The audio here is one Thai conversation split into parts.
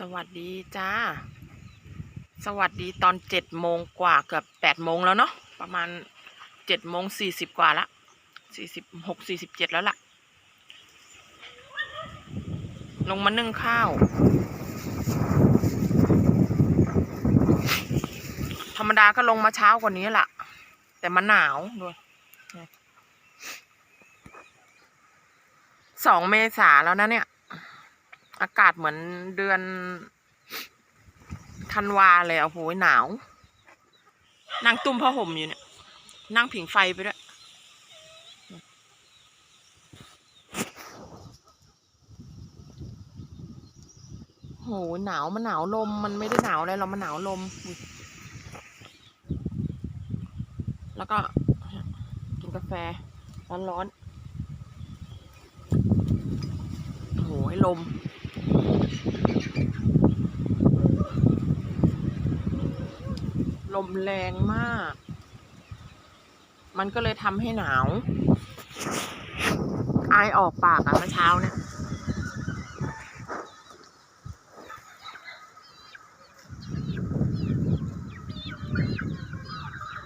สวัสดีจ้า สวัสดีตอนเจ็ดโมงกว่าเกือบแปดโมงแล้วเนาะประมาณเจ็ดโมงสี่สิบกว่าละสี่สิบหกสี่สิบเจ็ดแล้วล่ะ ลงมานึ่งข้าวธรรมดาก็ลงมาเช้ากว่านี้แหละแต่มันหนาวด้วยสองเมษาแล้วนะเนี่ย อากาศเหมือนเดือนธันวาเลยอะโหยหนาว นั่งตุ้มผ้าห่มอยู่เนี่ย นั่งผิงไฟไปด้วยโหหนาวมันหนาวลมมันไม่ได้หนาวอะไรเรามันหนาวลม แล้วก็กินกาแฟ ร้อนๆโอ้โหให้ลม ลมแรงมาก มันก็เลยทำให้หนาวไอายออกปากอะเมื่อเช้าเนี่ย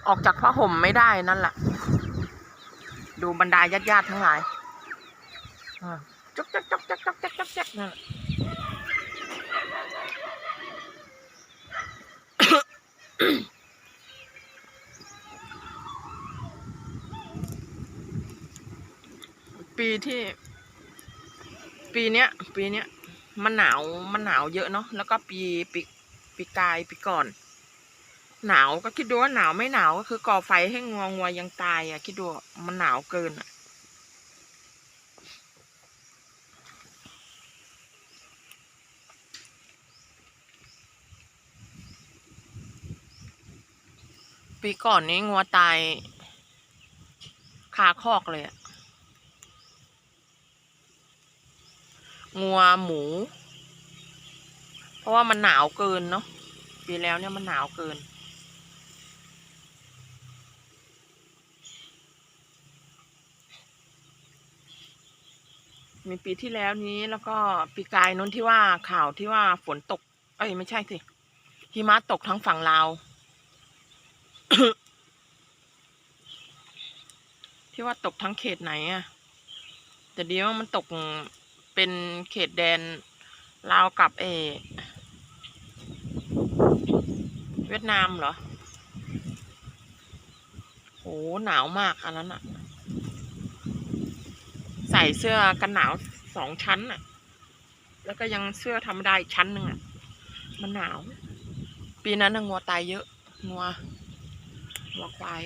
ออกจากผ้าห่มไม่ได้นั่นแหละ ดูบรรดาญาติญาติทั้งหลายจ๊กจ๊กจ๊กจ๊กจ๊กจ๊กจ๊กจ๊กนั่นแหละ ปีที่ ปีเนี้ย ปีเนี้ยมันหนาวมันหนาวเยอะเนาะแล้วก็ปีปีปีกายปีก่อน หนาวก็คิดดูว่าหนาวไม่หนาวก็คือก่อไฟให้งวงวยังตายอะ คิดดูมันหนาวเกินอะปีก่อนนี้งัวตายคาคอกเลยอะ งัวหมู เพราะว่ามันหนาวเกินเนาะปีแล้วเนี่ยมันหนาวเกิน มีปีที่แล้วนี้แล้วก็ปีกายนู้นที่ว่าข่าวที่ว่าฝนตก เอ้ยไม่ใช่สิหิมะตกทั้งฝั่งลาวที่ว่าตกทั้งเขตไหนอะแต่ดีว่ามันตก เป็นเขตแดนลาวกับเอเวียดนามเหรอโหหนาวมากอันนั้นอะใส่เสื้อกันหนาวสองชั้นอะแล้วก็ยังเสื้อธรรมดาอีกชั้นหนึ่งอะมันหนาว ปีนั้นน่ะงัวตายเยอะงัวงัวควาย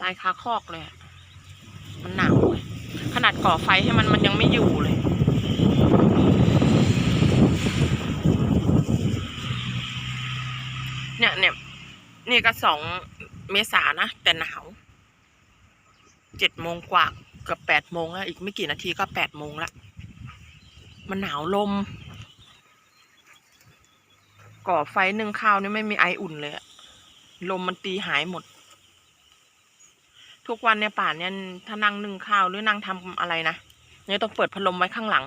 ตายคาคอกเลยอะมันหนาวอะ ขนาดก่อไฟให้มันมันยังไม่อยู่เลย เนี่ยเนี่ยนี่ก็สองเมษานะ แต่หนาวเจ็ดโมงกว่าเกือบแปดโมงแล้วอีกไม่กี่นาทีก็แปดโมงละมันหนาวลม ก่อไฟหนึ่งข้าวนี่ไม่มีไออุ่นเลยลมมันตีหายหมด ทุกวันเนี่ยป่านเนี่ยถ้านั่งนึ่งข้าวหรือนั่งทำอะไรนะเนี่ยต้องเปิดพัดลมไว้ข้างหลัง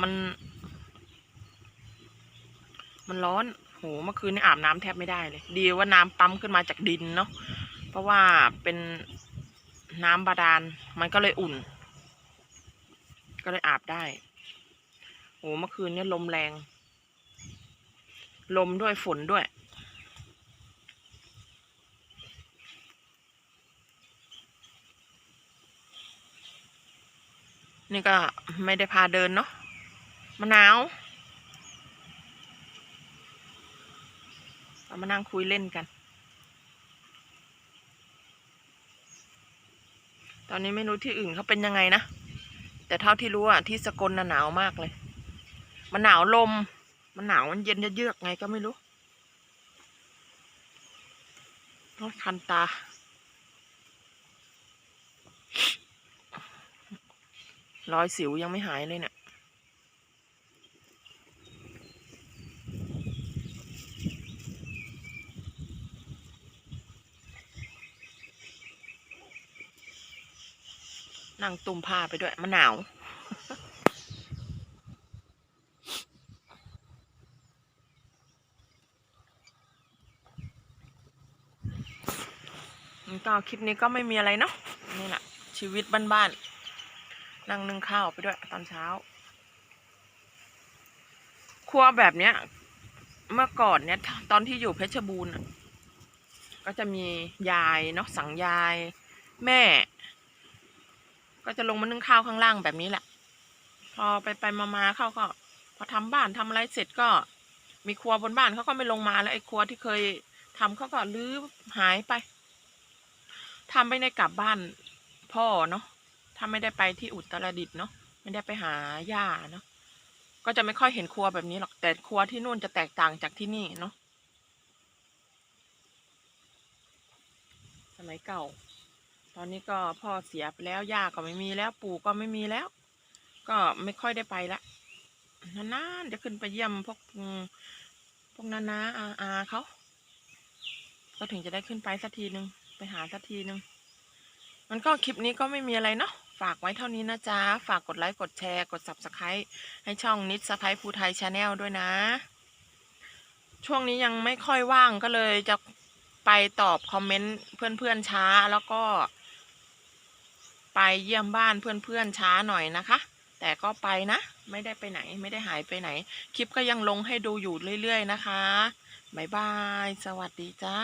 มัน มันร้อนโหเมื่อคืนนี่อาบน้ำแทบไม่ได้เลย ดีว่าน้ำปั๊มขึ้นมาจากดินเนาะเพราะว่าเป็นน้ำบาดาลมันก็เลยอุ่น ก็เลยอาบได้โหเมื่อคืนเนี่ยลมแรง ลมด้วยฝนด้วย นี่ก็ไม่ได้พาเดินเนาะมะนาวเรามานั่งคุยเล่นกัน ตอนนี้ไม่รู้ที่อื่นเขาเป็นยังไงนะ แต่เท่าที่รู้อะที่สกลน่ะหนาวมากเลย มันหนาวลม มันหนาวมันเย็นเยือกไงก็ไม่รู้โอ๊ยคันตา รอยสิวยังไม่หายเลยเนะี่ยนั่งตุ่มผ้าไปด้วยมะนาวก็คลิปนี้ก็ไม่มีอะไรเนาะนี่แหละชีวิตบ้านๆ นั่งนึ่งข้าวไปด้วยตอนเช้า ครัวแบบเนี้ย เมื่อก่อนเนี่ยตอนที่อยู่เพชรบูรณ์อะก็จะมียายเนาะสั่งยาย แม่ ก็จะลงมานึ่งข้าวข้างล่างแบบนี้แหละ พอไปไปมามาเขาก็ พอทำบ้านทำอะไรเสร็จก็ มีครัวบนบ้านเขาก็ไม่ลงมาแล้วไอ้ครัวที่เคยทำเขาก็ลื้อหายไปทำไม่ได้กลับบ้านพ่อเนาะ ถ้าไม่ได้ไปที่อุตรดิตถ์เนาะไม่ได้ไปหาย่าเนาะก็จะไม่ค่อยเห็นครัวแบบนี้หรอกแต่ครัวที่นู่นจะแตกต่างจากที่นี่เนาะสมัยเก่า ตอนนี้ก็พ่อเสียไปแล้วย่าก็ไม่มีแล้วปู่ก็ไม่มีแล้ว ก็ไม่ค่อยได้ไปละนานๆจะขึ้นไปเยี่ยมพวกพวกนานาอาอาเขาก็ถึงจะได้ขึ้นไปสักทีนึงไปหาสักทีนึงมันก็คลิปนี้ก็ไม่มีอะไรเนาะ ฝากไว้เท่านี้นะจ๊ะ ฝากกดไลค์ กดแชร์ กด subscribe ให้ช่องนิดสไปภูไทยชาแนลด้วยนะ ช่วงนี้ยังไม่ค่อยว่างก็เลยจะไปตอบคอมเมนต์เพื่อนๆช้าแล้วก็ ไปเยี่ยมบ้านเพื่อนๆช้าหน่อยนะคะ แต่ก็ไปนะ ไม่ได้ไปไหน ไม่ได้หายไปไหน คลิปก็ยังลงให้ดูอยู่เรื่อยๆนะคะ บ๊ายบาย สวัสดีจ้า